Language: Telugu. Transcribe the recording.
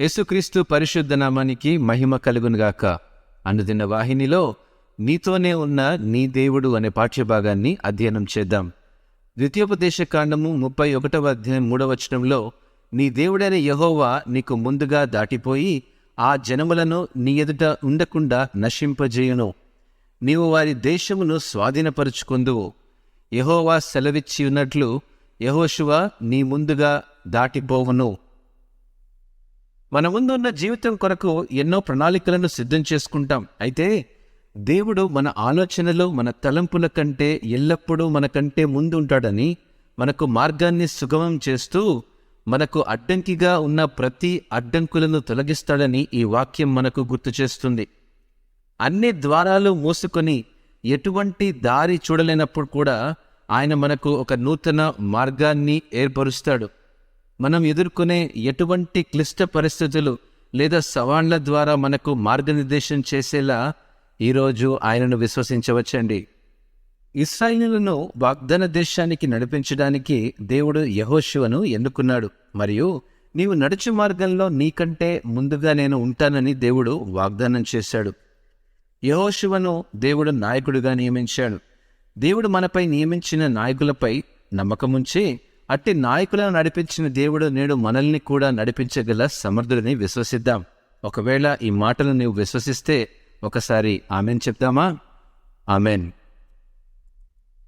యేసుక్రీస్తు పరిశుద్ధ నామానికి మహిమ కలుగునుగాక. అనుదిన వాహినిలో నీతోనే ఉన్న నీ దేవుడు అనే పాఠ్యభాగాన్ని అధ్యయనం చేద్దాం. ద్వితీయోపదేశ కాండము ముప్పై ఒకటవ అధ్యాయం మూడవచనంలో నీ దేవుడైన యహోవా నీకు ముందుగా దాటిపోయి ఆ జనములను నీ ఎదుట ఉండకుండా నశింపజేయును. నీవు వారి దేశమును స్వాధీనపరుచుకుందువు. యహోవా సెలవిచ్చి ఉన్నట్లు యహోశువ నీ ముందుగా దాటిపోవును. మన ముందున్న జీవితం కొరకు ఎన్నో ప్రణాళికలను సిద్ధం చేసుకుంటాం. అయితే దేవుడు మన ఆలోచనలు మన తలంపుల కంటే ఎల్లప్పుడూ మనకంటే ముందు ఉంటాడని మనకు మార్గాన్ని సుగమం చేస్తూ మనకు అడ్డంకిగా ఉన్న ప్రతి అడ్డంకులను తొలగిస్తాడని ఈ వాక్యం మనకు గుర్తు చేస్తుంది. అన్ని ద్వారాలు మూసుకొని ఎటువంటి దారి చూడలేనప్పుడు కూడా ఆయన మనకు ఒక నూతన మార్గాన్ని ఏర్పరుస్తాడు. మనం ఎదుర్కొనే ఎటువంటి క్లిష్ట పరిస్థితులు లేదా సవాళ్ళ ద్వారా మనకు మార్గనిర్దేశం చేసేలా ఈరోజు ఆయనను విశ్వసించవచ్చండి. ఇస్రాయిలను వాగ్దాన దేశానికి నడిపించడానికి దేవుడు యహోశివను ఎన్నుకున్నాడు. మరియు నీవు నడుచు మార్గంలో నీకంటే ముందుగా నేను ఉంటానని దేవుడు వాగ్దానం చేశాడు. యహోశివను దేవుడు నాయకుడిగా నియమించాడు. దేవుడు మనపై నియమించిన నాయకులపై నమ్మకముంచి అట్టి నాయకులను నడిపించిన దేవుడు నేడు మనల్ని కూడా నడిపించగల సమర్థుడిని విశ్వసిద్దాం. ఒకవేళ ఈ మాటలు నీవు విశ్వసిస్తే ఒకసారి ఆమెన్ చెప్దామా? ఆమెన్.